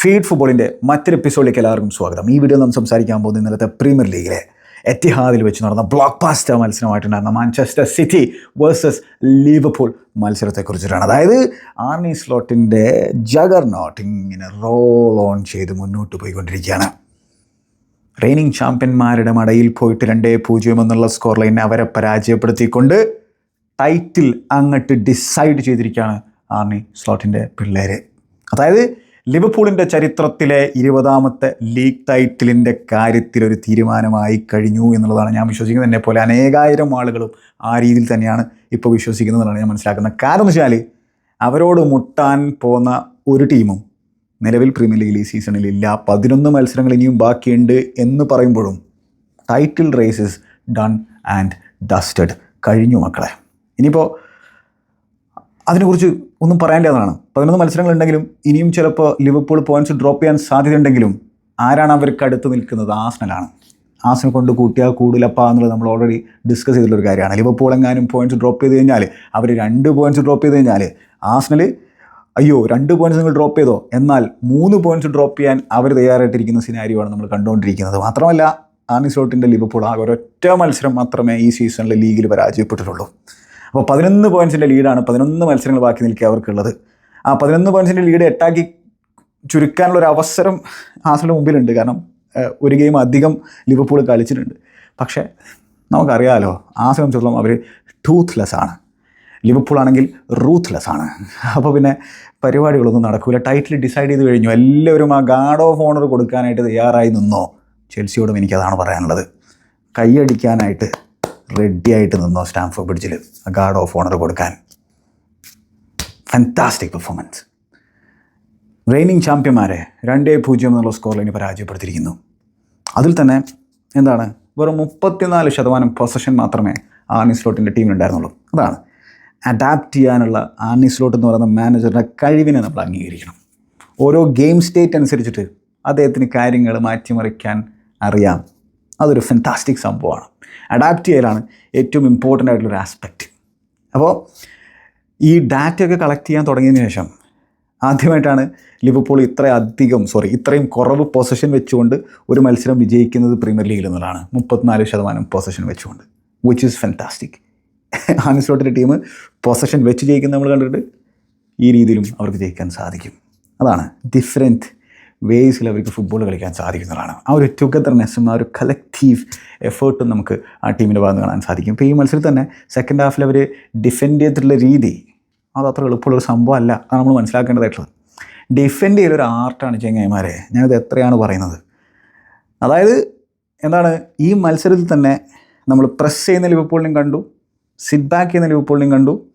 Feed ഫുട്ബോളിന്റെ മറ്റൊരു എപ്പിസോഡിലേക്ക് എല്ലാവർക്കും സ്വാഗതം. ഈ വീഡിയോ നമ്മൾ സംസാരിക്കാൻ പോകുന്നത് ഇന്നലത്തെ പ്രീമിയർ ലീഗിലെ എത്തിഹാദിൽ വെച്ച് നടന്ന ബ്ലോക്ക് പാസ്റ്റർ മത്സരമായിട്ടുണ്ടായിരുന്ന മാഞ്ചസ്റ്റർ സിറ്റി വേഴ്സസ് ലിവർപൂൾ മത്സരത്തെക്കുറിച്ചിട്ടാണ്. അതായത് ആർണി സ്ലോട്ടിന്റെ ജഗർ നോട്ട് ഇങ്ങനെ റോൾ ഓൺ ചെയ്ത് മുന്നോട്ട് പോയിക്കൊണ്ടിരിക്കുകയാണ്. റെയിനിങ് ചാമ്പ്യന്മാരുടെ മടയിൽ പോയിട്ട് രണ്ടേ പൂജ്യം എന്നുള്ള സ്കോർ ലൈൻ അവരെ പരാജയപ്പെടുത്തിക്കൊണ്ട് ടൈറ്റിൽ അങ്ങോട്ട് ഡിസൈഡ് ചെയ്തിരിക്കുകയാണ് ആർണി സ്ലോട്ടിന്റെ പിള്ളേർ അതായത് ലിവർപൂളിന്റെ ചരിത്രത്തിലെ ഇരുപതാമത്തെ ലീഗ് ടൈറ്റിലിന്റെ കാര്യത്തിൽ ഒരു തീരുമാനമായി കഴിഞ്ഞു എന്നുള്ളതാണ് ഞാൻ വിശ്വസിക്കുന്നത്. എന്നെ പോലെ അനേകായിരം ആളുകളും ആ രീതിയിൽ തന്നെയാണ് ഇപ്പോൾ വിശ്വസിക്കുന്നതെന്നാണ് ഞാൻ മനസ്സിലാക്കുന്നത്. കാരണം എന്ന് വെച്ചാൽ അവരോട് മുട്ടാൻ പോകുന്ന ഒരു ടീമും നിലവിൽ പ്രീമിയർ ലീഗിൽ ഈ സീസണിൽ ഇല്ല. പതിനൊന്ന് മത്സരങ്ങൾ ഇനിയും ബാക്കിയുണ്ട് എന്ന് പറയുമ്പോഴും title races done and dusted കഴിഞ്ഞു മക്കളെ. ഇനിയിപ്പോൾ അതിനെക്കുറിച്ച് ഒന്നും പറയാനില്ലാതാണ് പതിനൊന്ന് മത്സരങ്ങളുണ്ടെങ്കിലും ഇനിയും ചിലപ്പോൾ ലിവർപൂൾ പോയിന്റ്സ് ഡ്രോപ്പ് ചെയ്യാൻ സാധ്യതയുണ്ടെങ്കിലും ആരാണ് അവർക്ക് അടുത്ത് നിൽക്കുന്നത്? ആസ്നലാണ് ആസ്നൽ കൊണ്ട് കൂട്ടിയാൽ കൂടുതലപ്പ എന്നുള്ളത് നമ്മൾ ഓൾറെഡി ഡിസ്കസ് ചെയ്തിട്ടുള്ളൊരു കാര്യമാണ്. ലിവർപൂൾ എങ്ങാനും പോയിന്റ്സ് ഡ്രോപ്പ് ചെയ്ത് കഴിഞ്ഞാൽ അവർ രണ്ട് പോയിന്റ്സ് ഡ്രോപ്പ് ചെയ്ത് കഴിഞ്ഞാൽ ആസ്നൽ അയ്യോ രണ്ട് പോയിന്റ്സ് നിങ്ങൾ ഡ്രോപ്പ് ചെയ്തോ? എന്നാൽ മൂന്ന് പോയിന്റ്സ് ഡ്രോപ്പ് ചെയ്യാൻ അവർ തയ്യാറായിട്ടിരിക്കുന്ന സിനാരിയാണ് നമ്മൾ കണ്ടുകൊണ്ടിരിക്കുന്നത്. മാത്രമല്ല ആർണി സ്ലോട്ടിന്റെ ലിവർപൂൾ ആ ഒരൊറ്റ മത്സരം മാത്രമേ ഈ സീസണിൽ ലീഗിൽ പരാജയപ്പെട്ടിട്ടുള്ളൂ. അപ്പോൾ പതിനൊന്ന് പോയിൻസിന്റെ ലീഡാണ് പതിനൊന്ന് മത്സരങ്ങൾ ബാക്കി നിൽക്കുക അവർക്കുള്ളത്. ആ പതിനൊന്ന് പോയിൻസിന്റെ ലീഡ് എട്ടാക്കി ചുരുക്കാനുള്ള ഒരു അവസരം ആസിന്റെ മുമ്പിലുണ്ട്. കാരണം ഒരു ഗെയിം അധികം ലിവർപൂൾ കളിച്ചിട്ടുണ്ട്. പക്ഷേ നമുക്കറിയാമല്ലോ ആ സംബന്ധിച്ചിടത്തോളം അവർ ടൂത്ത്ലെസ് ആണ്. ലിവർപൂൾ ആണെങ്കിൽ റൂത്ത്ലെസ് ആണ്. അപ്പോൾ പിന്നെ പരിപാടികളൊന്നും നടക്കില്ല ടൈറ്റിൽ ഡിസൈഡ് ചെയ്ത് കഴിഞ്ഞു. എല്ലാവരും ആ ഗാർഡ് ഓഫ് ഓണർ കൊടുക്കാനായിട്ട് തയ്യാറായി നിന്നോ? ചെൽസിയോടും എനിക്കതാണ് പറയാനുള്ളത്. കൈയടിക്കാനായിട്ട് റെഡിയായിട്ട് നിന്നോ സ്റ്റാംഫോർഡ് ബ്രിഡ്ജിൽ ഗാർഡ് ഓഫ് ഓണർ കൊടുക്കാൻ. ഫാന്റാസ്റ്റിക് പെർഫോമൻസ് റെയിനിങ് ചാമ്പ്യന്മാരെ രണ്ടേ പൂജ്യം എന്നുള്ള സ്കോറിൽ ഇനി പരാജയപ്പെടുത്തിയിരിക്കുന്നു. അതിൽ തന്നെ എന്താണ്? വെറും മുപ്പത്തിനാല് ശതമാനം പൊസഷൻ മാത്രമേ ആർണിസ്ലോട്ടിന്റെ ടീമിനുണ്ടായിരുന്നുള്ളൂ അതാണ്. അഡാപ്റ്റ് ചെയ്യാനുള്ള ആർണിസ്ലോട്ട് എന്ന് പറയുന്ന മാനേജറുടെ കഴിവിനെ നമ്മൾ അംഗീകരിക്കണം. ഓരോ ഗെയിം സ്റ്റേറ്റ് അനുസരിച്ചിട്ട് അദ്ദേഹത്തിന് കാര്യങ്ങൾ മാറ്റിമറിക്കാൻ അറിയാം. അതൊരു ഫെന്റാസ്റ്റിക് സംഭവമാണ്. അഡാപ്റ്റ് ചെയ്യലാണ് ഏറ്റവും ഇമ്പോർട്ടന്റ് ആയിട്ടുള്ളൊരു ആസ്പെക്റ്റ് അപ്പോൾ ഈ ഡാറ്റയൊക്കെ കളക്ട് ചെയ്യാൻ തുടങ്ങിയതിന് ശേഷം ആദ്യമായിട്ടാണ് ലിവർപൂൾ ഇത്രയധികം സോറി ഇത്രയും കുറവ് പൊസഷൻ വെച്ചുകൊണ്ട് ഒരു മത്സരം വിജയിക്കുന്നത് പ്രീമിയർ ലീഗിൽ എന്നുള്ളതാണ് മുപ്പത്തിനാല് ശതമാനം പൊസഷൻ വെച്ചുകൊണ്ട് വിച്ച് ഈസ് ഫെന്റാസ്റ്റിക് ആനിസ്ലോട്ടിന്റെ ടീം പൊസഷൻ വെച്ച് ജയിക്കുന്ന നമ്മൾ കണ്ടിട്ട് ഈ രീതിയിലും അവർക്ക് ജയിക്കാൻ സാധിക്കും. അതാണ് ഡിഫറെന്റ് വേസിൽ അവർക്ക് ഫുട്ബോൾ കളിക്കാൻ സാധിക്കുന്നതാണ് ആ ഒരു ടുഗദർനെസ്സും ആ ഒരു കളക്റ്റീവ് എഫേർട്ടും നമുക്ക് ആ ടീമിന്റെ ഭാഗത്ത് കാണാൻ സാധിക്കും. ഇപ്പോൾ ഈ മത്സരത്തിൽ തന്നെ സെക്കൻഡ് ഹാഫിൽ അവർ ഡിഫെൻഡ് ചെയ്തിട്ടുള്ള രീതി അത് അത്ര എളുപ്പമുള്ളൊരു സംഭവമല്ല അത് നമ്മൾ മനസ്സിലാക്കേണ്ടതായിട്ടുള്ളത്. ഡിഫെൻഡ് ചെയ്തൊരു ആർട്ടാണ് ചെങ്ങായിമാരെ. ഞാനത് എത്രയാണ് പറയുന്നത്? അതായത് എന്താണ്? ഈ മത്സരത്തിൽ തന്നെ നമ്മൾ പ്രസ് ചെയ്യുന്ന ലിവർപൂളിനെയും കണ്ടു സിറ്റ് ബാക്ക് ചെയ്യുന്ന ലിവർപൂളിനെയും കണ്ടു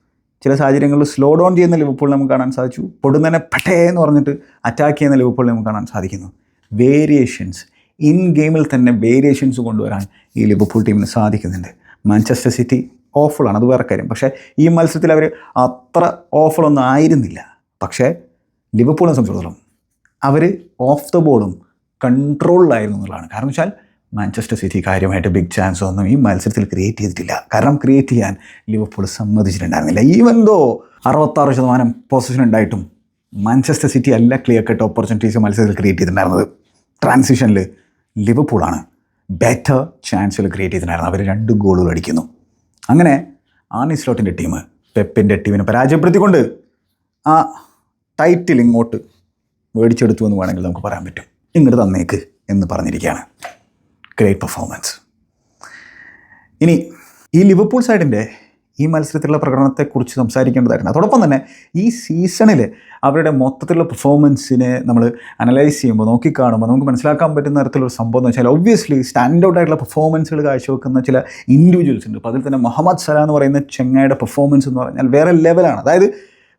ചില സാഹചര്യങ്ങളിൽ സ്ലോ ഡൗൺ ചെയ്യുന്ന ലിവപ്പോൾ നമുക്ക് കാണാൻ സാധിച്ചു. പൊടുന്നനെ പട്ടേ എന്ന് പറഞ്ഞിട്ട് അറ്റാക്ക് ചെയ്യുന്ന ലിവപ്പോൾ നമുക്ക് കാണാൻ സാധിക്കുന്നു. വേരിയേഷൻസ് ഇൻ ഗെയിമിൽ തന്നെ വേരിയേഷൻസ് കൊണ്ടുവരാൻ ഈ ലിവപ്പോൾ ടീമിന് സാധിക്കുന്നുണ്ട്. മാഞ്ചസ്റ്റർ സിറ്റി ഓഫുള്ളാണ് അത് വേറെ കാര്യം. പക്ഷേ ഈ മത്സരത്തിൽ അവർ അത്ര ഓഫുള്ളൊന്നും ആയിരുന്നില്ല. പക്ഷേ ലിവപ്പൂളിനെ സംബന്ധിച്ചിടത്തോളം അവർ ഓഫ് ദ ബോളും കൺട്രോളിലായിരുന്നു എന്നുള്ളതാണ്. കാരണം വെച്ചാൽ മാഞ്ചസ്റ്റർ സിറ്റി കാര്യമായിട്ട് ബിഗ് ചാൻസ് ഒന്നും ഈ മത്സരത്തിൽ ക്രിയേറ്റ് ചെയ്തിട്ടില്ല. കാരണം ക്രിയേറ്റ് ചെയ്യാൻ ലിവർപൂൾ സമ്മതിച്ചിട്ടുണ്ടായിരുന്നില്ല. ഈവൻ ദോ അറുപത്താറ് ശതമാനം പൊസിഷൻ ഉണ്ടായിട്ടും മാഞ്ചസ്റ്റർ സിറ്റി അല്ല ക്ലിയർ കട്ട് ഓപ്പർച്യൂണിറ്റീസ് മത്സരത്തിൽ ക്രിയേറ്റ് ചെയ്തിട്ടുണ്ടായിരുന്നത്. ട്രാൻസിഷനിൽ ലിവർപൂളാണ് ബെറ്റർ ചാൻസുകൾ ക്രിയേറ്റ് ചെയ്തിട്ടുണ്ടായിരുന്നു അവർ രണ്ട് ഗോളുകൾ അടിക്കുന്നു. അങ്ങനെ ആർണി സ്ലോട്ടിന്റെ ടീം പെപ്പിന്റെ ടീമിനെ പരാജയപ്പെടുത്തിക്കൊണ്ട് ആ ടൈറ്റിൽ ഇങ്ങോട്ട് മേടിച്ചെടുത്തു എന്ന് വേണമെങ്കിൽ നമുക്ക് പറയാൻ പറ്റും. ഇങ്ങോട്ട് തന്നേക്ക് എന്ന് പറഞ്ഞിരിക്കുകയാണ്. ഗ്രേറ്റ് പെർഫോമൻസ് ഇനി ഈ ലിവർപൂൾ സൈഡിന്റെ ഈ മത്സരത്തിലുള്ള പ്രകടനത്തെക്കുറിച്ച് സംസാരിക്കേണ്ടതായിട്ടുണ്ട്. അതോടൊപ്പം തന്നെ ഈ സീസണിൽ അവരുടെ മൊത്തത്തിലുള്ള പെർഫോമൻസിനെ നമ്മൾ അനലൈസ് ചെയ്യുമ്പോൾ നോക്കിക്കാണുമ്പോൾ നമുക്ക് മനസ്സിലാക്കാൻ പറ്റുന്ന തരത്തിലുള്ള സംഭവം എന്ന് വെച്ചാൽ ഒബ്വിയസ്ലി സ്റ്റാൻഡ് ഔട്ട് ആയിട്ടുള്ള പെർഫോമൻസുകൾ കാഴ്ചവെക്കുന്ന ചില ഇൻഡിവിജ്വൽസ് ഉണ്ട്. അപ്പോൾ അതിൽ തന്നെ മുഹമ്മദ് സല എന്ന് പറയുന്ന ചെങ്ങായുടെ പെർഫോമൻസ് എന്ന് പറഞ്ഞാൽ വേറെ ലെവലാണ് അതായത്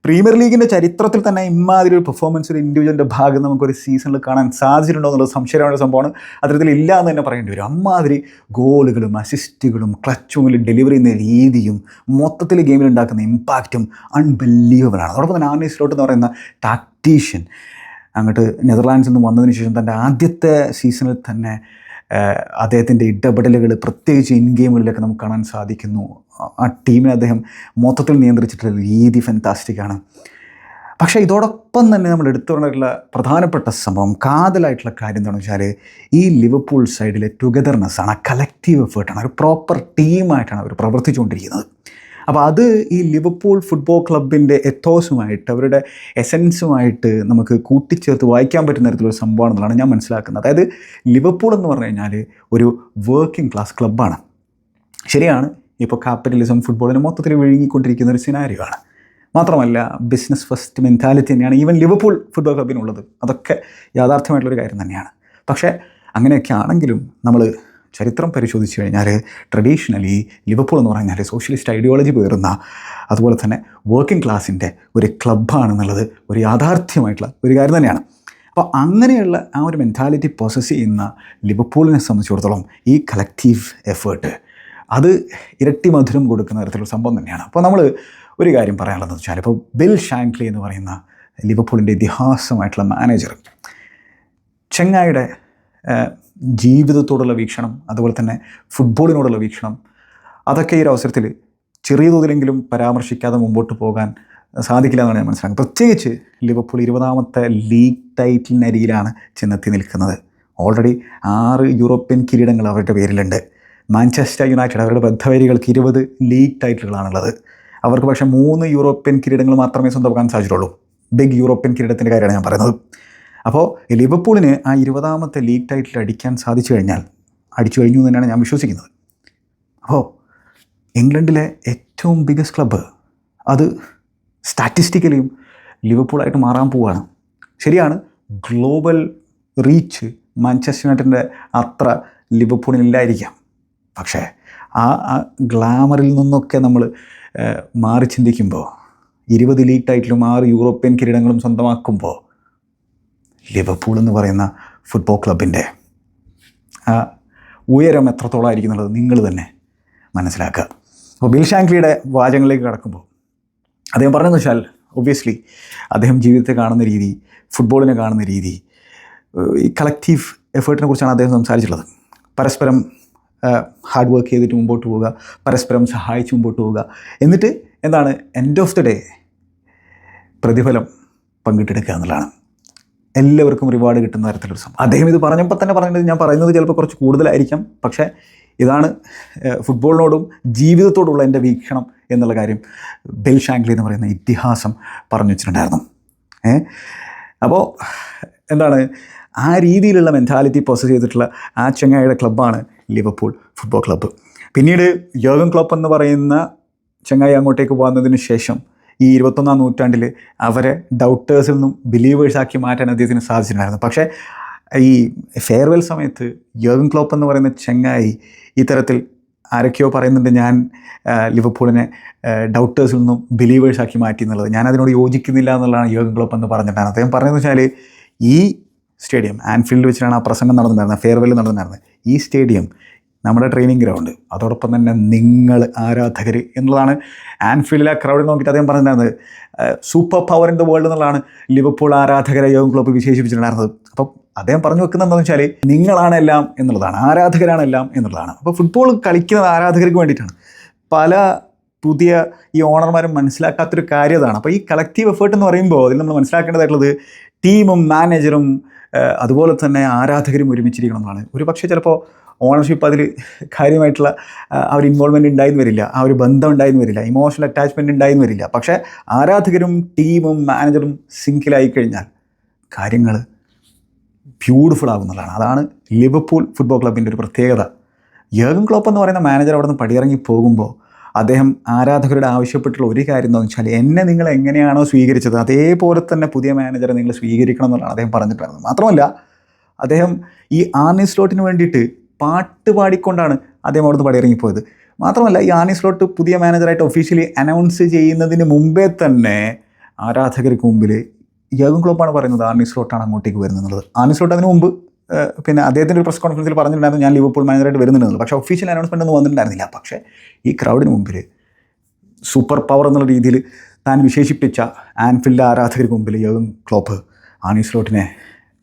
പ്രീമിയർ ലീഗിന്റെ ചരിത്രത്തിൽ തന്നെ ഇമാതിരി ഒരു പെർഫോമൻസ് ഒരു ഇൻഡിവിജ്വലിന്റെ ഭാഗം നമുക്കൊരു സീസണിൽ കാണാൻ സാധിച്ചിട്ടുണ്ടോ എന്നുള്ള സംശയമായ സംഭവമാണ്. അത്തരത്തിൽ ഇല്ല എന്ന് തന്നെ പറയേണ്ടി വരും. അമ്മാതിരി ഗോളുകളും അസിസ്റ്റുകളും ക്ലച്ചുകളും ഡെലിവറി ചെയ്യുന്ന രീതിയും മൊത്തത്തിൽ ഗെയിമിൽ ഉണ്ടാക്കുന്ന ഇമ്പാക്റ്റും അൺബിലീവബിളാണ് അതോടൊപ്പം തന്നെ ആർണി സ്ലോട്ട് എന്ന് പറയുന്ന ടാക്ടീഷ്യൻ അങ്ങോട്ട് നെതർലാൻഡ്സിൽ നിന്ന് വന്നതിന് ശേഷം തന്റെ ആദ്യത്തെ സീസണിൽ തന്നെ അദ്ദേഹത്തിന്റെ ഇടപെടലുകൾ പ്രത്യേകിച്ച് ഇൻ ഗെയിമുകളിലൊക്കെ നമുക്ക് കാണാൻ സാധിക്കുന്നു. ആ- ടീമിനെ അദ്ദേഹം മൊത്തത്തിൽ നിയന്ത്രിച്ചിട്ടുള്ള രീതി ഫാന്റാസ്റ്റിക്കാണ് പക്ഷേ ഇതോടൊപ്പം തന്നെ നമ്മൾ എടുത്തു പറഞ്ഞിട്ടുള്ള പ്രധാനപ്പെട്ട സംഭവം കാതലായിട്ടുള്ള കാര്യം എന്താണെന്ന് വെച്ചാൽ ഈ ലിവർപൂൾ സൈഡിലെ ടുഗദർനെസ് ആണ് ആ കലക്റ്റീവ് എഫേർട്ടാണ് ഒരു പ്രോപ്പർ ടീമായിട്ടാണ് അവർ പ്രവർത്തിച്ചുകൊണ്ടിരിക്കുന്നത്. അപ്പോൾ അത് ഈ ലിവർപൂൾ ഫുട്ബോൾ ക്ലബിന്റെ എത്തോസുമായിട്ട് അവരുടെ എസൻസുമായിട്ട് നമുക്ക് കൂട്ടിച്ചേർത്ത് വായിക്കാൻ പറ്റുന്ന തരത്തിലൊരു സംഭവമാണെന്നുള്ളതാണ് ഞാൻ മനസ്സിലാക്കുന്നത്. അതായത് ലിവർപൂൾ എന്ന് പറഞ്ഞു കഴിഞ്ഞാൽ ഒരു വർക്കിംഗ് ക്ലാസ് ക്ലബ്ബാണ് ശരിയാണ് ഇപ്പോൾ ക്യാപിറ്റലിസം ഫുട്ബോളിന് മൊത്തത്തിൽ വിഴുങ്ങിക്കൊണ്ടിരിക്കുന്ന ഒരു സിനാരിയോ ആണ്. മാത്രമല്ല ബിസിനസ് ഫസ്റ്റ് മെന്റാലിറ്റി തന്നെയാണ് ഈവൻ ലിവർപൂൾ ഫുട്ബോൾ ക്ലബിനുള്ളത് അതൊക്കെ യാഥാർത്ഥ്യമായിട്ടുള്ളൊരു കാര്യം തന്നെയാണ്. പക്ഷേ അങ്ങനെയൊക്കെ ആണെങ്കിലും നമ്മൾ ചരിത്രം പരിശോധിച്ച് കഴിഞ്ഞാൽ ട്രഡീഷണലി ലിവർപൂൾ എന്ന് പറഞ്ഞാൽ സോഷ്യലിസ്റ്റ് ഐഡിയോളജി പേറുന്ന അതുപോലെ തന്നെ വർക്കിംഗ് ക്ലാസിന്റെ ഒരു ക്ലബ്ബാണെന്നുള്ളത് ഒരു യാഥാർത്ഥ്യമായിട്ടുള്ള ഒരു കാര്യം തന്നെയാണ്. അപ്പോൾ അങ്ങനെയുള്ള ആ ഒരു മെന്റാലിറ്റി പ്രോസസ്സ് ചെയ്യുന്ന ലിവർപൂളിനെ സംബന്ധിച്ചിടത്തോളം ഈ കളക്റ്റീവ് എഫേർട്ട് അത് ഇരട്ടി മധുരം കൊടുക്കുന്ന തരത്തിലുള്ള സംഭവം തന്നെയാണ്. അപ്പോൾ നമ്മൾ ഒരു കാര്യം പറയാനുള്ളതെന്ന് വെച്ചാൽ ഇപ്പോൾ ബിൽ ഷാങ്ക്ലി എന്ന് പറയുന്ന ലിവർപൂളിന്റെ ഇതിഹാസമായിട്ടുള്ള മാനേജർ ചെങ്ങായിയുടെ ജീവിതത്തോടുള്ള വീക്ഷണം അതുപോലെ തന്നെ ഫുട്ബോളിനോടുള്ള വീക്ഷണം അതൊക്കെ ഈ ഒരു അവസരത്തിൽ ചെറിയ തോതിലെങ്കിലും പരാമർശിക്കാതെ മുമ്പോട്ട് പോകാൻ സാധിക്കില്ല എന്നാണ് ഞാൻ മനസ്സിലാക്കുന്നത്. പ്രത്യേകിച്ച് ലിവർപൂൾ ഇരുപതാമത്തെ ലീഗ് ടൈറ്റിലിനരിയിലാണ് ചെന്നെത്തി നിൽക്കുന്നത്. ഓൾറെഡി ആറ് യൂറോപ്യൻ കിരീടങ്ങൾ അവരുടെ പേരിലുണ്ട്. മാഞ്ചസ്റ്റർ യുണൈറ്റഡ് അവരുടെ ബദ്ധവരികൾക്ക് ഇരുപത് ലീഗ് ടൈറ്റിലുകളാണുള്ളത്. അവർക്ക് പക്ഷേ മൂന്ന് യൂറോപ്യൻ കിരീടങ്ങൾ മാത്രമേ സ്വന്തമാക്കാൻ സാധിച്ചിട്ടുള്ളൂ ബിഗ് യൂറോപ്യൻ കിരീടത്തിന്റെ കാര്യമാണ് ഞാൻ പറയുന്നത്. അപ്പോൾ ലിവർപൂളിന് ആ ഇരുപതാമത്തെ ലീഗ് ടൈറ്റിൽ അടിക്കാൻ സാധിച്ചു കഴിഞ്ഞാൽ അടിച്ചു കഴിഞ്ഞു തന്നെയാണ് ഞാൻ വിശ്വസിക്കുന്നത്. അപ്പോൾ ഇംഗ്ലണ്ടിലെ ഏറ്റവും ബിഗസ്റ്റ് ക്ലബ്ബ് അത് സ്റ്റാറ്റിസ്റ്റിക്കലിയും ലിവർപൂളായിട്ട് മാറാൻ പോവുകയാണ്. ശരിയാണ് ഗ്ലോബൽ റീച്ച് മാഞ്ചസ്റ്റർ യുണൈറ്റഡിന്റെ അത്ര ലിവർപൂളിനില്ലായിരിക്കാം. പക്ഷേ ആ ഗ്ലാമറിൽ നിന്നൊക്കെ നമ്മൾ മാറി ചിന്തിക്കുമ്പോൾ ഇരുപത് ലീഗ് ടൈറ്റിലും ആറ് യൂറോപ്യൻ കിരീടങ്ങളും സ്വന്തമാക്കുമ്പോൾ ലിവർപൂൾ എന്ന് പറയുന്ന ഫുട്ബോൾ ക്ലബിന്റെ ആ ഉയരം എത്രത്തോളം ആയിരിക്കും എന്നുള്ളത് നിങ്ങൾ തന്നെ മനസ്സിലാക്കുക. അപ്പോൾ ബിൽ ഷാങ്ക്ലിയുടെ വാചകങ്ങളിലേക്ക് കടക്കുമ്പോൾ അദ്ദേഹം പറഞ്ഞതെന്ന് വെച്ചാൽ ഒബ്വിയസ്ലി അദ്ദേഹം ജീവിതത്തെ കാണുന്ന രീതി ഫുട്ബോളിനെ കാണുന്ന രീതി ഈ കളക്റ്റീവ് എഫേർട്ടിനെ കുറിച്ചാണ് അദ്ദേഹം സംസാരിച്ചിട്ടുള്ളത്. പരസ്പരം ഹാർഡ് വർക്ക് ചെയ്തിട്ട് മുമ്പോട്ട് പോവുക പരസ്പരം സഹായിച്ച് മുമ്പോട്ട് പോവുക. എന്നിട്ട് എന്താണ്? എൻഡ് ഓഫ് ദി ഡേ പ്രതിഫലം പങ്കിട്ടെടുക്കുക എന്നുള്ളതാണ്. എല്ലാവർക്കും റിവാർഡ് കിട്ടുന്ന തരത്തിലൊരു സംഭവം. അദ്ദേഹം ഇത് പറഞ്ഞപ്പോൾ തന്നെ പറഞ്ഞത് ഞാൻ പറയുന്നത് ചിലപ്പോൾ കുറച്ച് കൂടുതലായിരിക്കാം. പക്ഷേ ഇതാണ് ഫുട്ബോളിനോടും ജീവിതത്തോടുള്ള എന്റെ വീക്ഷണം എന്നുള്ള കാര്യം ബെൽ ഷാങ്ക്ലി എന്ന് പറയുന്ന ഇതിഹാസം പറഞ്ഞു വെച്ചിട്ടുണ്ടായിരുന്നു. അപ്പോൾ എന്താണ്? ആ രീതിയിലുള്ള മെന്റാലിറ്റി പോസസ് ചെയ്തിട്ടുള്ള ആ ചെങ്ങായിയുടെ ക്ലബ്ബാണ് ലിവർപൂൾ ഫുട്ബോൾ ക്ലബ്ബ്. പിന്നീട് യോഗൻ ക്ലബ് എന്ന് പറയുന്ന ചങ്ങായി അങ്ങോട്ടേക്ക് പോകുന്നതിന് ശേഷം ഈ ഇരുപത്തൊന്നാം നൂറ്റാണ്ടിൽ അവരെ ഡൗട്ടേഴ്സിൽ നിന്നും ബിലീവേഴ്സാക്കി മാറ്റാൻ അദ്ദേഹത്തിന് സാധിച്ചിട്ടുണ്ടായിരുന്നു. പക്ഷേ ഈ ഫെയർവെൽ സമയത്ത് യോഗൻ ക്ലോപ്പ് എന്ന് പറയുന്ന ചങ്ങായി ഇത്തരത്തിൽ ആരൊക്കെയോ പറയുന്നുണ്ട് ഞാൻ ലിവർപൂളിനെ ഡൗട്ടേഴ്സിൽ നിന്നും ബിലീവേഴ്സാക്കി മാറ്റി എന്നുള്ളത്. ഞാൻ അതിനോട് യോജിക്കുന്നില്ല എന്നുള്ളതാണ് യോഗൻ ക്ലോപ്പ് എന്ന് പറഞ്ഞിട്ടാണ് അദ്ദേഹം പറഞ്ഞതെന്ന് വെച്ചാൽ ഈ സ്റ്റേഡിയം ആൻഫീൽഡ് വെച്ചിട്ടാണ് ആ പ്രസംഗം നടന്നിട്ടുണ്ടായിരുന്നത് ഫെയർവെൽ നടന്നിട്ടുണ്ടായിരുന്നത് ഈ സ്റ്റേഡിയം നമ്മുടെ ട്രെയിനിങ് ഗ്രൗണ്ട് അതോടൊപ്പം തന്നെ നിങ്ങൾ ആരാധകർ എന്നുള്ളതാണ് ആൻഫീൽഡിലെ ക്രൗഡിൽ നോക്കിയിട്ട് അദ്ദേഹം പറഞ്ഞിട്ടുണ്ടായിരുന്നത് super power in the world എന്നുള്ളതാണ് ലിവർപൂൾ ആരാധകരെ യോഗം ക്ലബ്ബ് വിശേഷിപ്പിച്ചിട്ടുണ്ടായിരുന്നത്. അപ്പം അദ്ദേഹം പറഞ്ഞു വെക്കുന്നത് എന്താണെന്ന് വെച്ചാൽ നിങ്ങളാണ് എല്ലാം എന്നുള്ളതാണ് ആരാധകരാണ് എല്ലാം എന്നുള്ളതാണ്. അപ്പോൾ ഫുട്ബോൾ കളിക്കുന്നത് ആരാധകർക്ക് വേണ്ടിയിട്ടാണ്. പല പുതിയ ഈ ഓണർമാരും മനസ്സിലാക്കാത്തൊരു കാര്യതാണ്. അപ്പോൾ ഈ കളക്റ്റീവ് എഫേർട്ട് എന്ന് പറയുമ്പോൾ അതിൽ നമ്മൾ മനസ്സിലാക്കേണ്ടതായിട്ടുള്ളത് ടീമും മാനേജറും അതുപോലെ തന്നെ ആരാധകരും ഒരുമിച്ചിരിക്കണം എന്നാണ് ഒരു പക്ഷേ ചിലപ്പോൾ ഓണർഷിപ്പ് അതിൽ കാര്യമായിട്ടുള്ള ആ, ഒരു ഇൻവോൾവ്മെന്റ് ഉണ്ടായെന്ന് വരില്ല. ആ ഒരു ബന്ധം ഉണ്ടായെന്ന് വരില്ല. ഇമോഷണൽ അറ്റാച്ച്മെന്റ് ഉണ്ടായെന്ന് വരില്ല. പക്ഷേ ആരാധകരും ടീമും മാനേജറും സിങ്കിലായി കഴിഞ്ഞാൽ കാര്യങ്ങൾ ബ്യൂട്ടിഫുൾ ആകുന്നതാണ് അതാണ് ലിവർപൂൾ ഫുട്ബോൾ ക്ലബിന്റെ ഒരു പ്രത്യേകത. യേഗം ക്ലോപ്പ് എന്ന് പറയുന്ന മാനേജർ അവിടെ നിന്ന് പടിയിറങ്ങി പോകുമ്പോൾ അദ്ദേഹം ആരാധകരുടെ ആവശ്യപ്പെട്ടുള്ള ഒരു കാര്യം എന്താണെന്ന് വെച്ചാൽ എന്നെ നിങ്ങൾ എങ്ങനെയാണോ സ്വീകരിച്ചത് അതേപോലെ തന്നെ പുതിയ മാനേജറെ നിങ്ങൾ സ്വീകരിക്കണം എന്നുള്ളതാണ് അദ്ദേഹം പറഞ്ഞിട്ടുണ്ടായിരുന്നത് മാത്രമല്ല അദ്ദേഹം ഈ ആർണി സ്ലോട്ടിന് വേണ്ടിയിട്ട് പാട്ട് പാടിക്കൊണ്ടാണ് അദ്ദേഹം അവിടുന്ന് പടിയിറങ്ങിപ്പോയത്. മാത്രമല്ല ഈ ആർണി സ്ലോട്ട് പുതിയ മാനേജറായിട്ട് ഒഫീഷ്യലി അനൗൺസ് ചെയ്യുന്നതിന് മുമ്പേ തന്നെ ആരാധകർക്ക് മുമ്പിൽ യോഗം ക്ലോപ്പാണ് പറയുന്നത് ആർണി സ്ലോട്ടാണ് അങ്ങോട്ടേക്ക് വരുന്നത് എന്നുള്ളത്. ആർണി സ്ലോട്ട് അതിന് മുമ്പ് പിന്നെ അദ്ദേഹത്തിന്റെ ഒരു പ്രസ് കോൺഫറൻസിൽ പറഞ്ഞിട്ടുണ്ടായിരുന്നു ഞാൻ ലിവർപൂൾ മാനേജറായിട്ട് വരുന്നുണ്ടെന്നുള്ളത് പക്ഷേ ഒഫീഷ്യൽ അനൗൺസ്മെന്റ് ഒന്നും വന്നിട്ടുണ്ടായിരുന്നില്ല. പക്ഷേ ഈ ക്രൗഡിന് മുമ്പിൽ സൂപ്പർ പവർ എന്നുള്ള രീതിയിൽ താൻ വിശേഷിപ്പിച്ച ആൻഫീൽഡ് ആരാധകർക്ക് മുമ്പിൽ യോഗം ക്ലോപ്പ് ആണി സ്ലോട്ടിനെ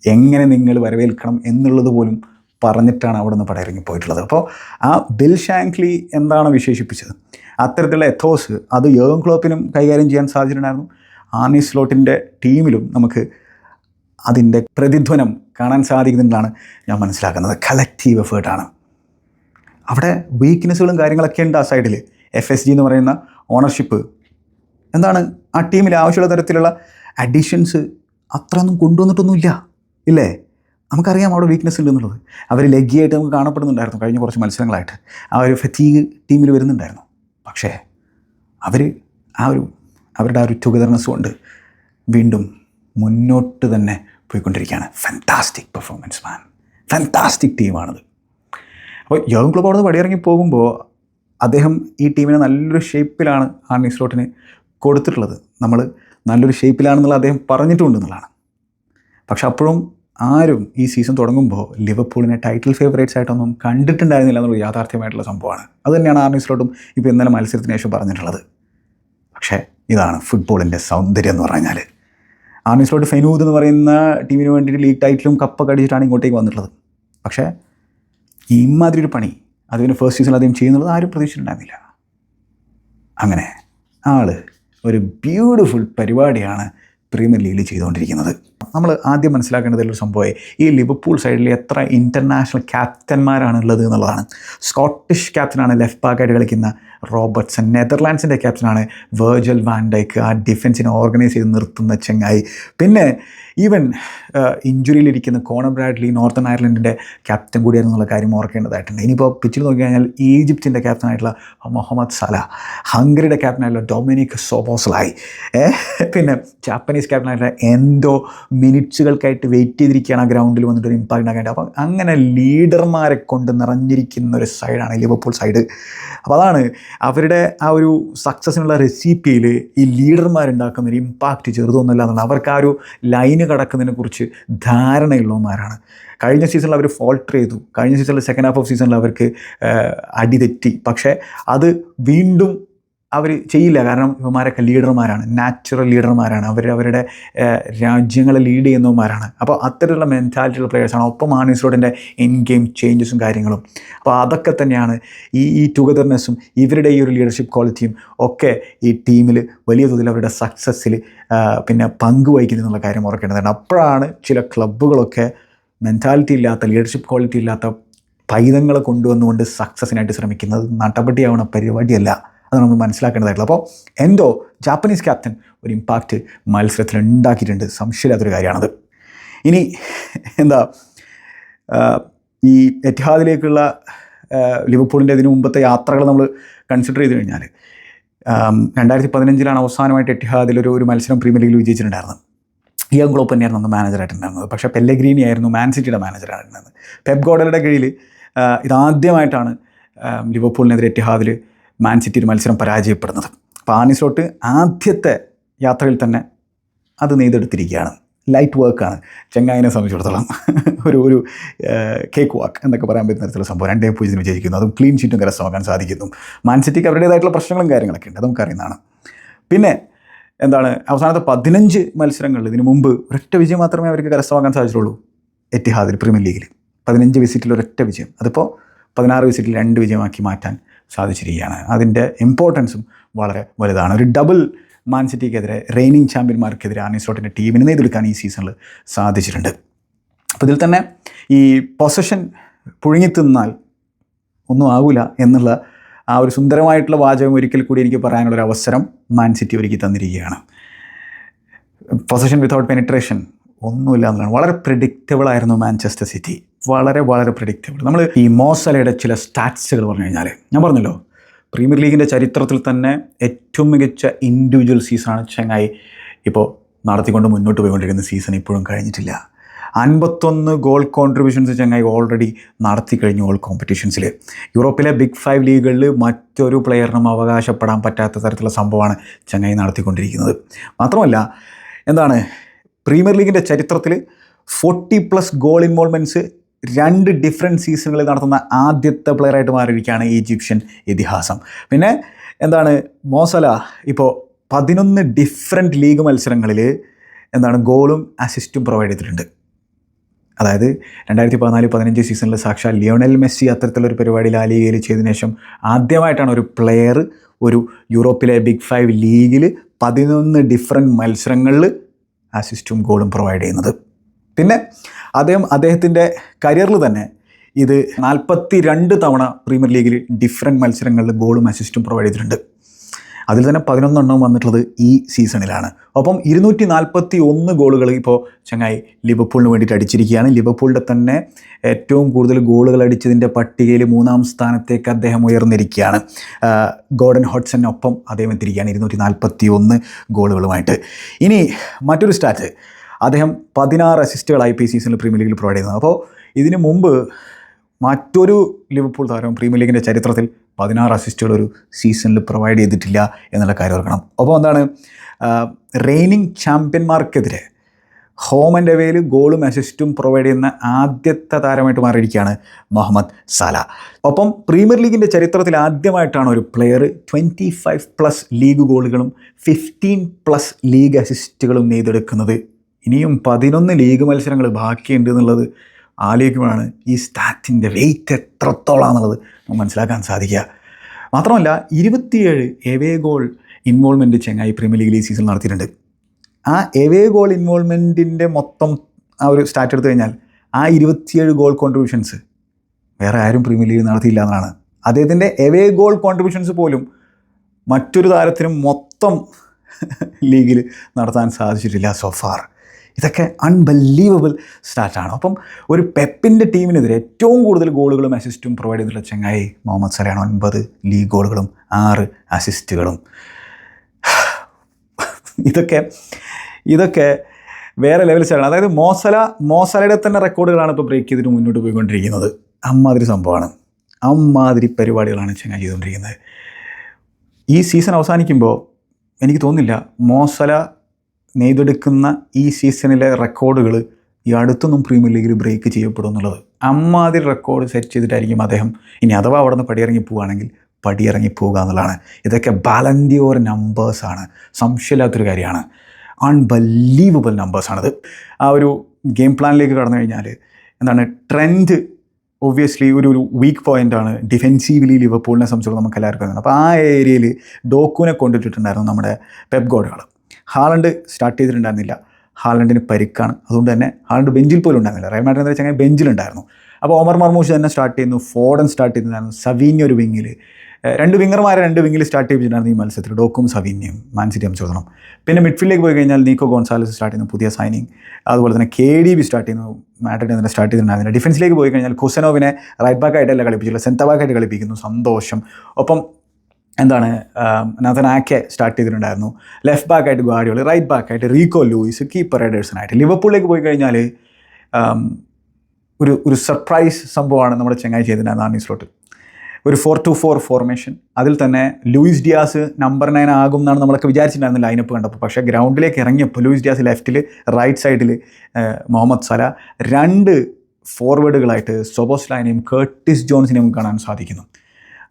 എങ്ങനെ നിങ്ങൾ വരവേൽക്കണം എന്നുള്ളത് പോലും പറഞ്ഞിട്ടാണ് അവിടെ നിന്ന് പടയിറങ്ങി പോയിട്ടുള്ളത്. അപ്പോൾ ആ ബിൽ ഷാങ്ക്ലി എന്താണ് വിശേഷിപ്പിച്ചത്? അത്തരത്തിലുള്ള എത്തോസ് അത് യോഗം ക്ലോപ്പിനും കൈകാര്യം ചെയ്യാൻ സാധിച്ചിട്ടുണ്ടായിരുന്നു ആർണി സ്ലോട്ടിന്റെ ടീമിലും നമുക്ക് അതിന്റെ പ്രതിധ്വനം കാണാൻ സാധിക്കുന്നതാണ് ഞാൻ മനസ്സിലാക്കുന്നത്. കളക്റ്റീവ് എഫേർട്ടാണ് അവിടെ വീക്ക്നെസ്സുകളും കാര്യങ്ങളൊക്കെ ഉണ്ട് ആ സൈഡിൽ എഫ് എസ് ജി എന്ന് പറയുന്ന ഓണർഷിപ്പ് എന്താണ്? ആ ടീമിൽ ആവശ്യമുള്ള തരത്തിലുള്ള അഡീഷൻസ് അത്രയൊന്നും കൊണ്ടുവന്നിട്ടൊന്നുമില്ല. ഇല്ലേ? നമുക്കറിയാം അവിടെ വീക്ക്നെസ് ഉണ്ടെന്നുള്ളത് അവർ ലെഗിയായിട്ട് നമുക്ക് കാണപ്പെടുന്നുണ്ടായിരുന്നു കഴിഞ്ഞ കുറച്ച് മത്സരങ്ങളായിട്ട്. ആ ഒരു ഫെറ്റീഗ് ടീമിൽ വരുന്നുണ്ടായിരുന്നു. പക്ഷേ അവർ ആ ഒരു അവരുടെ ആ ഒരു ടുഗദർനെസ് കൊണ്ട് വീണ്ടും മുന്നോട്ട് തന്നെ പോയിക്കൊണ്ടിരിക്കുകയാണ്. ഫാന്റാസ്റ്റിക് പെർഫോമൻസ് മാൻ ഫാന്റാസ്റ്റിക് ടീമാണത് അപ്പോൾ യോഗം ക്ലബ് അവിടെ നിന്ന് പടിയിറങ്ങി പോകുമ്പോൾ അദ്ദേഹം ഈ ടീമിനെ നല്ലൊരു ഷേപ്പിലാണ് ആർണി സ്ലോട്ടിന് കൊടുത്തിട്ടുള്ളത്. നമ്മൾ നല്ലൊരു ഷേപ്പിലാണെന്നുള്ള അദ്ദേഹം പറഞ്ഞിട്ടുണ്ടെന്നുള്ളതാണ് പക്ഷെ അപ്പോഴും ആരും ഈ സീസൺ തുടങ്ങുമ്പോൾ ലിവർപൂളിനെ ടൈറ്റിൽ ഫേവറേറ്റ്സ് ആയിട്ടൊന്നും കണ്ടിട്ടുണ്ടായിരുന്നില്ല എന്നുള്ള യാഥാർത്ഥ്യമായിട്ടുള്ള സംഭവമാണ്. അത് തന്നെയാണ് ആർണി സ്ലോട്ടും ഇപ്പോൾ ഇന്നലെ മത്സരത്തിന് ശേഷം പറഞ്ഞിട്ടുള്ളത്. പക്ഷേ ഇതാണ് ഫുട്ബോളിന്റെ സൗന്ദര്യം എന്ന് പറഞ്ഞാൽ ആർണി സ്ലോട്ട് ഫെനൂദ് എന്ന് പറയുന്ന ടീമിന് വേണ്ടിയിട്ട് ലീഗ് ടൈറ്റിലും കപ്പൊക്കെ അടിച്ചിട്ടാണ് ഇങ്ങോട്ടേക്ക് വന്നിട്ടുള്ളത്. പക്ഷേ ഇമാതിരി ഒരു പണി അതിന് ഫസ്റ്റ് സീസണിൽ അദ്ദേഹം ചെയ്യുന്നുള്ളത് ആരും പ്രതീക്ഷിച്ചിട്ടുണ്ടായിരുന്നില്ല. അങ്ങനെ ആൾ ഒരു ബ്യൂട്ടിഫുൾ പരിപാടിയാണ് പ്രീമിയർ ലീഗിൽ ചെയ്തുകൊണ്ടിരിക്കുന്നത്. നമ്മൾ ആദ്യം മനസ്സിലാക്കേണ്ടതിലൊരു സംഭവമായി. ഈ ലിവർപൂൾ സൈഡിൽ എത്ര ഇന്റർനാഷണൽ ക്യാപ്റ്റന്മാരാണ് ഉള്ളത് എന്നുള്ളതാണ് സ്കോട്ടിഷ് ക്യാപ്റ്റനാണ് ലെഫ്റ്റ് ബാക്കായിട്ട് കളിക്കുന്ന റോബർട്ട്സൺ. നെതർലാൻഡ്സിന്റെ ക്യാപ്റ്റനാണ് വേർജൽ വാൻഡൈക്ക് ആ ഡിഫൻസിനെ ഓർഗനൈസ് ചെയ്ത് നിർത്തുന്ന ചെങ്ങായി. പിന്നെ ഈവൻ ഇഞ്ചുറിയിലിരിക്കുന്ന കോണർ ബ്രാഡ്ലി നോർത്തേൺ അയർലൻഡിന്റെ ക്യാപ്റ്റൻ കൂടിയായിരുന്നു എന്നുള്ള കാര്യം ഓർക്കേണ്ടതായിട്ടുണ്ട്. ഇനിയിപ്പോൾ പിച്ചിൽ നോക്കിക്കഴിഞ്ഞാൽ ഈജിപ്തിന്റെ ക്യാപ്റ്റനായിട്ടുള്ള മുഹമ്മദ് സല ഹംഗറിയുടെ ക്യാപ്റ്റനായിട്ടുള്ള ഡൊമിനിക് സോബോസ്ലായി. പിന്നെ ജാപ്പനീസ് ക്യാപ്റ്റനായിട്ടുള്ള എന്തോ മിനിറ്റ്സുകൾക്കായിട്ട് വെയിറ്റ് ചെയ്തിരിക്കുകയാണ് ആ ഗ്രൗണ്ടിൽ വന്നിട്ട് ഒരു ഇമ്പാക്റ്റ് ഉണ്ടാക്കേണ്ടത് അപ്പം അങ്ങനെ ലീഡർമാരെ കൊണ്ട് നിറഞ്ഞിരിക്കുന്ന ഒരു സൈഡാണ് ലിവർപൂൾ സൈഡ് അപ്പോൾ അതാണ് അവരുടെ ആ ഒരു സക്സസ്സിനുള്ള റെസിപ്പിയിൽ ഈ ലീഡർമാരുണ്ടാക്കുന്ന ഒരു ഇമ്പാക്റ്റ് ചെറുതൊന്നുമല്ല എന്നുള്ളത്. അവർക്ക് ആ ഒരു ലൈന് കടക്കുന്നതിനെ കുറിച്ച് ധാരണയുള്ളവന്മാരാണ്. കഴിഞ്ഞ സീസണിൽ അവർ ഫോൾട്ടർ ചെയ്തു. കഴിഞ്ഞ സീസണിൽ സെക്കൻഡ് ഹാഫ് ഓഫ് സീസണിൽ അവർക്ക് അടി തെറ്റി. പക്ഷേ അത് വീണ്ടും അവർ ചെയ്യില്ല. കാരണം ഇവന്മാരൊക്കെ ലീഡർമാരാണ്. നാച്ചുറൽ ലീഡർമാരാണ്. അവർ അവരുടെ രാജ്യങ്ങളെ ലീഡ് ചെയ്യുന്നവന്മാരാണ്. അപ്പോൾ അത്തരത്തിലുള്ള മെന്റാലിറ്റിയുള്ള പ്ലെയേഴ്സാണ് ഒപ്പം ആണിസ്ലോഡിന്റെ ഇൻ ഗെയിം ചേഞ്ചസും കാര്യങ്ങളും. അപ്പോൾ അതൊക്കെ തന്നെയാണ് ഈ ഈ ടുഗദർനെസ്സും ഇവരുടെ ഈ ഒരു ലീഡർഷിപ്പ് ക്വാളിറ്റിയും ഒക്കെ ഈ ടീമിൽ വലിയ തോതിൽ അവരുടെ സക്സസ്സിൽ പിന്നെ പങ്കുവഹിക്കുന്നു എന്നുള്ള കാര്യം ഉറക്കേണ്ടതാണ് അപ്പോഴാണ് ചില ക്ലബ്ബുകളൊക്കെ മെന്റാലിറ്റി ഇല്ലാത്ത ലീഡർഷിപ്പ് ക്വാളിറ്റി ഇല്ലാത്ത പൈതങ്ങളെ കൊണ്ടുവന്നുകൊണ്ട് സക്സസ്സിനായിട്ട് ശ്രമിക്കുന്നത്. നടപടിയാവണ പരിപാടിയല്ല. അത് നമ്മൾ മനസ്സിലാക്കേണ്ടതായിട്ടുള്ളത് അപ്പോൾ എന്തോ ജാപ്പനീസ് ക്യാപ്റ്റൻ ഒരു ഇമ്പാക്റ്റ് മത്സരത്തിൽ ഉണ്ടാക്കിയിട്ടുണ്ട് സംശയമില്ലാത്തൊരു കാര്യമാണത്. ഇനി എന്താ ഈ എറ്റിഹാദിലേക്കുള്ള ലിവർപൂളിന്റെ ഇതിനു മുമ്പത്തെ യാത്രകൾ നമ്മൾ കൺസിഡർ ചെയ്ത് കഴിഞ്ഞാൽ രണ്ടായിരത്തി പതിനഞ്ചിലാണ് അവസാനമായിട്ട് എറ്റിഹാദിൽ ഒരു ഒരു മത്സരം പ്രീമിയർ ലീഗിൽ വിജയിച്ചിട്ടുണ്ടായിരുന്നത്. ഇയാൻ ഗ്ലോപ്പ് തന്നെയായിരുന്നു അന്ന് മാനേജറായിട്ടുണ്ടായിരുന്നത് പക്ഷേ പെല്ലഗ്രീനി ആയിരുന്നു മാൻ സിറ്റിയുടെ മാനേജറായിട്ടുണ്ടായിരുന്നത് പെപ് ഗോഡലുടെ കീഴിൽ ഇതാദ്യമായിട്ടാണ് ലിവർപൂളിനെതിരെ എറ്റിഹാദിൽ മാൻ സിറ്റി ഒരു മത്സരം പരാജയപ്പെടുന്നത്. അപ്പോൾ ആനിസ്ലോട്ട് ആദ്യത്തെ യാത്രയിൽ തന്നെ അത് നെയ്തെടുത്തിരിക്കുകയാണ്. ലൈറ്റ് വർക്കാണ് ചെങ്ങായിനെ സംബന്ധിച്ചിടത്തോളം ഒരു ഒരു കേക്ക് വാക്ക് എന്നൊക്കെ പറയാൻ പറ്റുന്ന തരത്തിലുള്ള സംഭവം. രണ്ടേ പൂജ്യത്തിന് വിജയിക്കുന്നു. അതും ക്ലീൻ ഷീറ്റും കരസ്ഥമാക്കാൻ സാധിക്കുന്നു. മാൻ സിറ്റിക്ക് അവരുടേതായിട്ടുള്ള പ്രശ്നങ്ങളും കാര്യങ്ങളൊക്കെ ഉണ്ട്. അത് അറിയുന്നതാണ് പിന്നെ എന്താണ്? അവസാനത്തെ പതിനഞ്ച് മത്സരങ്ങളിൽ ഇതിനു മുമ്പ് ഒരൊറ്റ വിജയം മാത്രമേ അവർക്ക് കരസ്ഥമാക്കാൻ സാധിച്ചിട്ടുള്ളൂ. എറ്റിഹാദിൽ പ്രീമിയർ ലീഗിൽ പതിനഞ്ച് വിസിറ്റിൽ ഒരൊറ്റ വിജയം. അതിപ്പോൾ പതിനാറ് വിസിറ്റിൽ രണ്ട് വിജയമാക്കി മാറ്റാൻ സാധിച്ചിരിക്കുകയാണ്. അതിന്റെ ഇമ്പോർട്ടൻസും വളരെ വലുതാണ്. ഒരു ഡബിൾ മാൻ സിറ്റിക്കെതിരെ റെയിനിങ് ചാമ്പ്യന്മാർക്കെതിരെ ആർണിസ്ലോട്ടിന്റെ ടീമിനെ നെയ്തെടുക്കാൻ ഈ സീസണിൽ സാധിച്ചിട്ടുണ്ട്. അപ്പോൾ ഇതിൽ തന്നെ ഈ പൊസഷൻ പുഴുങ്ങിത്തിന്നാൽ ഒന്നും ആകില്ല എന്നുള്ള ആ ഒരു സുന്ദരമായിട്ടുള്ള വാചകം ഒരിക്കൽ കൂടി എനിക്ക് പറയാനുള്ളൊരു അവസരം മാൻ സിറ്റി ഒരുക്കി തന്നിരിക്കുകയാണ്. പൊസഷൻ വിതൗട്ട് പെനിട്രേഷൻ ഒന്നുമില്ല എന്നുള്ളതാണ്. വളരെ പ്രിഡിക്റ്റബിൾ ആയിരുന്നു മാഞ്ചസ്റ്റർ സിറ്റി വളരെ വളരെ പ്രഡിക്റ്റബിൾ നമ്മൾ ഈ മോസലയുടെ ചില സ്റ്റാറ്റ്സുകൾ പറഞ്ഞു കഴിഞ്ഞാൽ ഞാൻ പറഞ്ഞല്ലോ പ്രീമിയർ ലീഗിന്റെ ചരിത്രത്തിൽ തന്നെ ഏറ്റവും മികച്ച ഇൻഡിവിജ്വൽ സീസണാണ് ചെങ്ങായി ഇപ്പോൾ നടത്തിക്കൊണ്ട് മുന്നോട്ട് പോയിക്കൊണ്ടിരിക്കുന്ന സീസൺ ഇപ്പോഴും കഴിഞ്ഞിട്ടില്ല. അൻപത്തൊന്ന് ഗോൾ കോൺട്രിബ്യൂഷൻസ് ചങ്ങായി ഓൾറെഡി നടത്തി കഴിഞ്ഞു ഓൾ കോമ്പറ്റീഷൻസിൽ യൂറോപ്പിലെ ബിഗ് ഫൈവ് ലീഗുകളിൽ മറ്റൊരു പ്ലെയറിനും അവകാശപ്പെടാൻ പറ്റാത്ത തരത്തിലുള്ള സംഭവമാണ് ചങ്ങായി നടത്തിക്കൊണ്ടിരിക്കുന്നത്. മാത്രമല്ല എന്താണ് പ്രീമിയർ ലീഗിന്റെ ചരിത്രത്തിൽ ഫോർട്ടി പ്ലസ് ഗോൾ ഇൻവോൾവ്മെന്റ്സ് രണ്ട് ഡിഫറെന്റ് സീസണുകളിൽ നടത്തുന്ന ആദ്യത്തെ പ്ലെയറായിട്ട് മാറിയിരിക്കുകയാണ് ഈജിപ്ഷ്യൻ ഇതിഹാസം. പിന്നെ എന്താണ് മോസല ഇപ്പോൾ പതിനൊന്ന് ഡിഫറെന്റ് ലീഗ് മത്സരങ്ങളിൽ എന്താണ് ഗോളും അസിസ്റ്റും പ്രൊവൈഡ് ചെയ്തിട്ടുണ്ട്. അതായത് രണ്ടായിരത്തി പതിനാല് പതിനഞ്ച് സീസണിൽ സാക്ഷാൽ ലിയോണൽ മെസ്സി അത്തരത്തിലൊരു പരിപാടി ലാലിഗയിൽ ചെയ്തതിനു ശേഷം ആദ്യമായിട്ടാണ് ഒരു പ്ലെയർ ഒരു യൂറോപ്പിലെ ബിഗ് ഫൈവ് ലീഗിൽ പതിനൊന്ന് ഡിഫറെന്റ് മത്സരങ്ങളിൽ അസിസ്റ്റും ഗോളും പ്രൊവൈഡ് ചെയ്യുന്നത്. പിന്നെ അദ്ദേഹം അദ്ദേഹത്തിന്റെ കരിയറിൽ തന്നെ ഇത് നാൽപ്പത്തി രണ്ട് തവണ പ്രീമിയർ ലീഗിൽ ഡിഫറെന്റ് മത്സരങ്ങളിൽ ഗോളും അസിസ്റ്റും പ്രൊവൈഡ് ചെയ്തിട്ടുണ്ട്. അതിൽ തന്നെ പതിനൊന്നെണ്ണം വന്നിട്ടുള്ളത് ഈ സീസണിലാണ് ഒപ്പം ഇരുന്നൂറ്റി നാൽപ്പത്തി ഒന്ന് ഗോളുകൾ ഇപ്പോൾ ചങ്ങായി ലിവർപൂളിന് വേണ്ടിയിട്ട് അടിച്ചിരിക്കുകയാണ്. ലിവർപൂളിന്റെ തന്നെ ഏറ്റവും കൂടുതൽ ഗോളുകൾ അടിച്ചതിന്റെ പട്ടികയിൽ മൂന്നാം സ്ഥാനത്തേക്ക് അദ്ദേഹം ഉയർന്നിരിക്കുകയാണ്. ഗോർഡൻ ഹോട്ട്സനൊപ്പം അദ്ദേഹം എത്തിയിരിക്കുകയാണ്. ഇരുന്നൂറ്റി നാൽപ്പത്തി ഒന്ന് ഗോളുകളുമായിട്ട്. ഇനി മറ്റൊരു സ്റ്റാറ്റ് അദ്ദേഹം പതിനാറ് അസിസ്റ്റുകൾ ഐ പി സീസണിൽ പ്രീമിയർ ലീഗിൽ പ്രൊവൈഡ് ചെയ്യുന്നത് അപ്പോൾ ഇതിനു മുമ്പ് മറ്റൊരു ലിവർപൂൾ താരവും പ്രീമിയർ ലീഗിന്റെ ചരിത്രത്തിൽ പതിനാറ് അസിസ്റ്റുകൾ ഒരു സീസണിൽ പ്രൊവൈഡ് ചെയ്തിട്ടില്ല എന്നുള്ള കാര്യം ഓർക്കണം. അപ്പോൾ എന്താണ് റെയിനിങ് ചാമ്പ്യന്മാർക്കെതിരെ ഹോം ആൻഡ് അവയിൽ ഗോളും അസിസ്റ്റും പ്രൊവൈഡ് ചെയ്യുന്ന ആദ്യത്തെ താരമായിട്ട് മാറിയിരിക്കുകയാണ് മുഹമ്മദ് സല. ഒപ്പം പ്രീമിയർ ലീഗിന്റെ ചരിത്രത്തിൽ ആദ്യമായിട്ടാണ് ഒരു player twenty five plus league ഗോളുകളും fifteen plus league അസിസ്റ്റുകളും നെയ്തെടുക്കുന്നത് ഇനിയും പതിനൊന്ന് ലീഗ് മത്സരങ്ങൾ ബാക്കിയുണ്ട് എന്നുള്ളത് ആലോചിക്കുമ്പോഴാണ് ഈ സ്റ്റാറ്റിന്റെ വെയിറ്റ് എത്രത്തോളാണെന്നുള്ളത് നമുക്ക് മനസ്സിലാക്കാൻ സാധിക്കുക. മാത്രമല്ല ഇരുപത്തിയേഴ് എവേ ഗോൾ ഇൻവോൾവ്മെന്റ് ചെങ്ങായി പ്രീമിയർ ലീഗിൽ ഈ സീസൺ നടത്തിയിട്ടുണ്ട്. ആ എവേ ഗോൾ ഇൻവോൾവ്മെന്റിന്റെ മൊത്തം ആ ഒരു സ്റ്റാറ്റ് എടുത്തു കഴിഞ്ഞാൽ ആ ഇരുപത്തിയേഴ് ഗോൾ കോൺട്രിബ്യൂഷൻസ് വേറെ ആരും പ്രീമിയർ ലീഗിൽ നടത്തിയില്ല എന്നാണ്. അദ്ദേഹത്തിന്റെ എവേ ഗോൾ കോൺട്രിബ്യൂഷൻസ് പോലും മറ്റൊരു താരത്തിനും മൊത്തം ലീഗിൽ നടത്താൻ സാധിച്ചിട്ടില്ല സോഫാർ ഇതൊക്കെ അൺബലീവബിൾ സ്റ്റാർട്ടാണ് അപ്പം ഒരു പെപ്പിന്റെ ടീമിനെതിരെ ഏറ്റവും കൂടുതൽ ഗോളുകളും അസിസ്റ്റും പ്രൊവൈഡ് ചെയ്തിട്ടുള്ള ചെങ്ങായി മുഹമ്മദ് സലയാണ് ഒൻപത് ലീഗ് ഗോളുകളും ആറ് അസിസ്റ്റുകളും ഇതൊക്കെ ഇതൊക്കെ വേറെ ലെവൽ സ്റ്റാറാണ് അതായത് മോസല മോസലയുടെ തന്നെ റെക്കോർഡുകളാണ് ഇപ്പോൾ ബ്രേക്ക് ചെയ്തിട്ട് മുന്നോട്ട് പോയിക്കൊണ്ടിരിക്കുന്നത്. അമ്മാതിരി സംഭവമാണ്. അമ്മാതിരി പരിപാടികളാണ് ചെങ്ങായി ചെയ്തുകൊണ്ടിരിക്കുന്നത്. ഈ സീസൺ അവസാനിക്കുമ്പോൾ എനിക്ക് തോന്നുന്നില്ല മോസല നെയ്തെടുക്കുന്ന ഈ സീസണിലെ റെക്കോർഡുകൾ ഈ അടുത്തൊന്നും പ്രീമിയർ ലീഗിൽ ബ്രേക്ക് ചെയ്യപ്പെടും എന്നുള്ളത് അമ്മാതിരി റെക്കോർഡ് സെറ്റ് ചെയ്തിട്ടായിരിക്കും അദ്ദേഹം ഇനി അഥവാ അവിടെ നിന്ന് പടിയിറങ്ങി പോവുകയാണെങ്കിൽ പടിയിറങ്ങി പോവുക എന്നുള്ളതാണ്. ഇതൊക്കെ ബാലൻഡിയോർ നമ്പേഴ്സാണ് സംശയമില്ലാത്തൊരു കാര്യമാണ്. അൺബലീവബിൾ നമ്പേഴ്സാണത് ആ ഒരു ഗെയിം പ്ലാനിലേക്ക് കടന്നു കഴിഞ്ഞാൽ എന്താണ് ട്രെൻഡ് ഒബ്വിയസ്ലി ഒരു ഒരു വീക്ക് പോയിന്റാണ് ഡിഫെൻസീവ്ലി ലിവർപൂളിനെ സംബന്ധിച്ചിടത്തോളം നമുക്ക് എല്ലാവർക്കും അപ്പോൾ ആ ഏരിയയിൽ ഡോക്കുവിനെ കൊണ്ടിട്ടിട്ടുണ്ടായിരുന്നു നമ്മുടെ പെപ് ഗോഡുകൾ ഹാളണ്ട് സ്റ്റാർട്ട് ചെയ്തിട്ടുണ്ടായിരുന്നില്ല. ഹാളണ്ടിന് പരിക്കാണ്. അതുകൊണ്ട് തന്നെ ഹാളണ്ട് ബെഞ്ചിൽ പോലും ഉണ്ടായിരുന്നില്ല. റയൽ മാഡ്രിഡ് എന്ന് വെച്ചാൽ ബെഞ്ചിലുണ്ടായിരുന്നു. അപ്പോൾ ഓമർ മർമൂഷ് തന്നെ സ്റ്റാർട്ട് ചെയ്യുന്നു. ഫോഡൻ സ്റ്റാർട്ട് ചെയ്തിട്ടുണ്ടായിരുന്നു. സവീന്യ ഒരു വിങ്ങിൽ രണ്ട് വിങ്ങർമാരെ രണ്ട് വിങ്ങിൽ സ്റ്റാർട്ട് ചെയ്തിട്ടുണ്ടായിരുന്നു ഈ മത്സരത്തിൽ. ഡോക്കും സവീന്യയും മാൻസിറ്റി സംബന്ധിച്ചിടത്തോളം പിന്നെ മിഡ്ഫീൽഡിലേക്ക് പോയി കഴിഞ്ഞാൽ നീക്കോ ഗോൺസാലസ് സ്റ്റാർട്ട് ചെയ്യുന്നു. പുതിയ സൈനിങ് അതുപോലെ തന്നെ കെ ഡി ബി സ്റ്റാർട്ട് ചെയ്യുന്നു. മാഡ്രിഡ് തന്നെ സ്റ്റാർട്ട് ചെയ്തിട്ടുണ്ടായിരുന്നില്ല. ഡിഫൻസിലേക്ക് പോയി കഴിഞ്ഞാൽ കുസനോവിനെ റൈറ്റ് ബാക്കായിട്ടല്ല കളിപ്പിച്ചില്ല സെന്റർ ബാക്കായിട്ട് കളിപ്പിക്കുന്നു. സന്തോഷം. ഒപ്പം എന്താണ് നഥൻ ആക്കെ സ്റ്റാർട്ട് ചെയ്തിട്ടുണ്ടായിരുന്നു. ലെഫ്റ്റ് ബാക്ക് ആയിട്ട് ഗാഡിയോൾ റൈറ്റ് ബാക്ക് ആയിട്ട് റീകോ ലൂയിസ് കീപ്പർ എഡേഴ്സനായിട്ട് ലിവർപൂളിലേക്ക് പോയി കഴിഞ്ഞാൽ ഒരു ഒരു സർപ്രൈസ് സംഭവമാണ് നമ്മുടെ ചെങ്ങായി ചെയ്തിട്ടുണ്ടായിരുന്നത് ആ സ്ലോട്ട് ഒരു ഫോർ ടു ഫോർ ഫോർമേഷൻ അതിൽ തന്നെ ലൂയിസ് ഡിയാസ് നമ്പർ നയൻ ആകും എന്നാണ് നമ്മളൊക്കെ വിചാരിച്ചിട്ടുണ്ടായിരുന്നു ലൈനപ്പ് കണ്ടപ്പോൾ. പക്ഷേ ഗ്രൗണ്ടിലേക്ക് ഇറങ്ങിയപ്പോൾ ലൂയിസ് ഡിയാസ് ലെഫ്റ്റിൽ റൈറ്റ് സൈഡിൽ മുഹമ്മദ് സല രണ്ട് ഫോർവേഡുകളായിട്ട് സൊബോസ് ലൈനെയും കേർട്ടിസ് ജോൺസിനെയും കാണാൻ സാധിക്കുന്നു.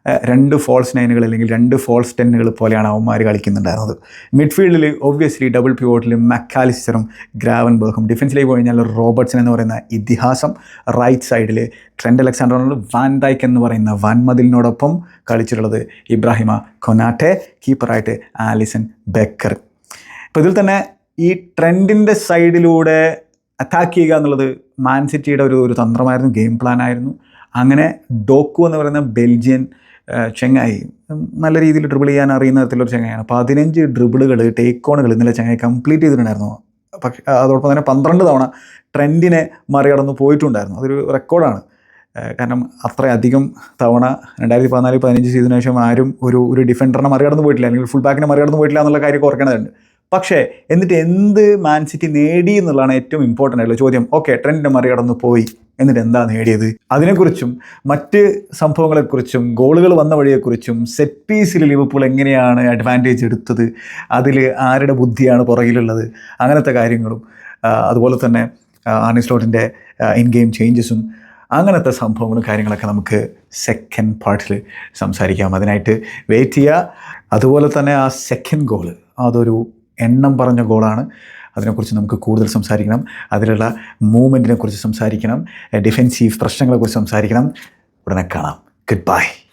രണ്ട് ഫോൾസ് നയനുകൾ അല്ലെങ്കിൽ രണ്ട് ഫോൾസ് ടെന്നുകൾ പോലെയാണ് അവന്മാർ കളിക്കുന്നുണ്ടായിരുന്നത്. മിഡ്ഫീൽഡിൽ ഒബ്വിയസ്ലി ഡബിൾ പ്യൂട്ടിൽ മക്കാലിസ്റ്ററും ഗ്രാവൻ ബർഗും ഡിഫൻസിലേക്ക് കഴിഞ്ഞാൽ റോബർട്ട്സൺ എന്ന് പറയുന്ന ഇതിഹാസം. റൈറ്റ് സൈഡിൽ ട്രെൻഡ് അലക്സാണ്ടർ വാൻ ഡൈക്ക് എന്ന് പറയുന്ന വൻമതിലിനോടൊപ്പം കളിച്ചിട്ടുള്ളത് ഇബ്രാഹിമ കൊനാട്ടെ കീപ്പറായിട്ട് ആലിസൺ ബെക്കർ. അപ്പോൾ ഇതിൽ തന്നെ ഈ ട്രെൻഡിന്റെ സൈഡിലൂടെ അറ്റാക്ക് ചെയ്യുക എന്നുള്ളത് മാൻ സിറ്റിയുടെ ഒരു ഒരു തന്ത്രമായിരുന്നു ഗെയിം പ്ലാൻ ആയിരുന്നു. അങ്ങനെ ഡോക്കു എന്ന് പറയുന്ന ബെൽജിയൻ ചെങ്ങായി. നല്ല രീതിയിൽ ഡ്രിബിൾ ചെയ്യാൻ അറിയുന്ന തരത്തിലൊരു ചെങ്ങായാണ് പതിനഞ്ച് ഡ്രിബിളുകൾ ടേക്ക് ഓണുകൾ ഇന്നലെ ചെങ്ങായി കംപ്ലീറ്റ് ചെയ്തിട്ടുണ്ടായിരുന്നു. പക്ഷേ അതോടൊപ്പം തന്നെ പന്ത്രണ്ട് തവണ ട്രെൻഡിനെ മറികടന്ന് പോയിട്ടുണ്ടായിരുന്നു. അതൊരു റെക്കോർഡാണ് കാരണം അത്രയധികം തവണ രണ്ടായിരത്തി പതിനാല് പതിനഞ്ച് സീസണിന് ശേഷം ആരും ഒരു ഒരു ഡിഫൻഡറിനെ മറികടന്ന് പോയിട്ടില്ല. അല്ലെങ്കിൽ ഫുൾ ബാക്കിനെ മറികടന്ന് പോയിട്ടില്ല എന്നുള്ള കാര്യം ഓർക്കേണ്ടതുണ്ട്. പക്ഷേ എന്നിട്ട് എന്ത് മാൻ സിറ്റി നേടി എന്നുള്ളതാണ് ഏറ്റവും ഇമ്പോർട്ടന്റ് ആയിട്ടുള്ള ചോദ്യം. ഓക്കെ ട്രെൻഡിനെ മറികടന്ന് പോയി എന്നിട്ട് എന്താ നേടിയത്? അതിനെക്കുറിച്ചും മറ്റ് സംഭവങ്ങളെക്കുറിച്ചും ഗോളുകൾ വന്ന വഴിയെക്കുറിച്ചും സെറ്റ് പീസിൽ ലിവർപൂൾ എങ്ങനെയാണ് അഡ്വാന്റേജ് എടുത്തത്? അതിൽ ആരുടെ ബുദ്ധിയാണ് പുറകിലുള്ളത്? അങ്ങനത്തെ കാര്യങ്ങളും അതുപോലെ തന്നെ ആനിസ്ലോട്ടിന്റെ ഇൻ ഗെയിം ചേഞ്ചസും അങ്ങനത്തെ സംഭവങ്ങളും കാര്യങ്ങളൊക്കെ നമുക്ക് സെക്കൻഡ് പാർട്ടിൽ സംസാരിക്കാം. അതിനായിട്ട് വെയിറ്റ് ചെയ്യുക. അതുപോലെ തന്നെ ആ സെക്കൻഡ് ഗോൾ അതൊരു എണ്ണം പറഞ്ഞ ഗോളാണ്. അതിനെക്കുറിച്ച് നമുക്ക് കൂടുതൽ സംസാരിക്കണം. അതിലുള്ള മൂവ്മെന്റിനെ കുറിച്ച് സംസാരിക്കണം. ഡിഫെൻസീവ് പ്രശ്നങ്ങളെക്കുറിച്ച് സംസാരിക്കണം. ഉടനെ കാണാം. Good bye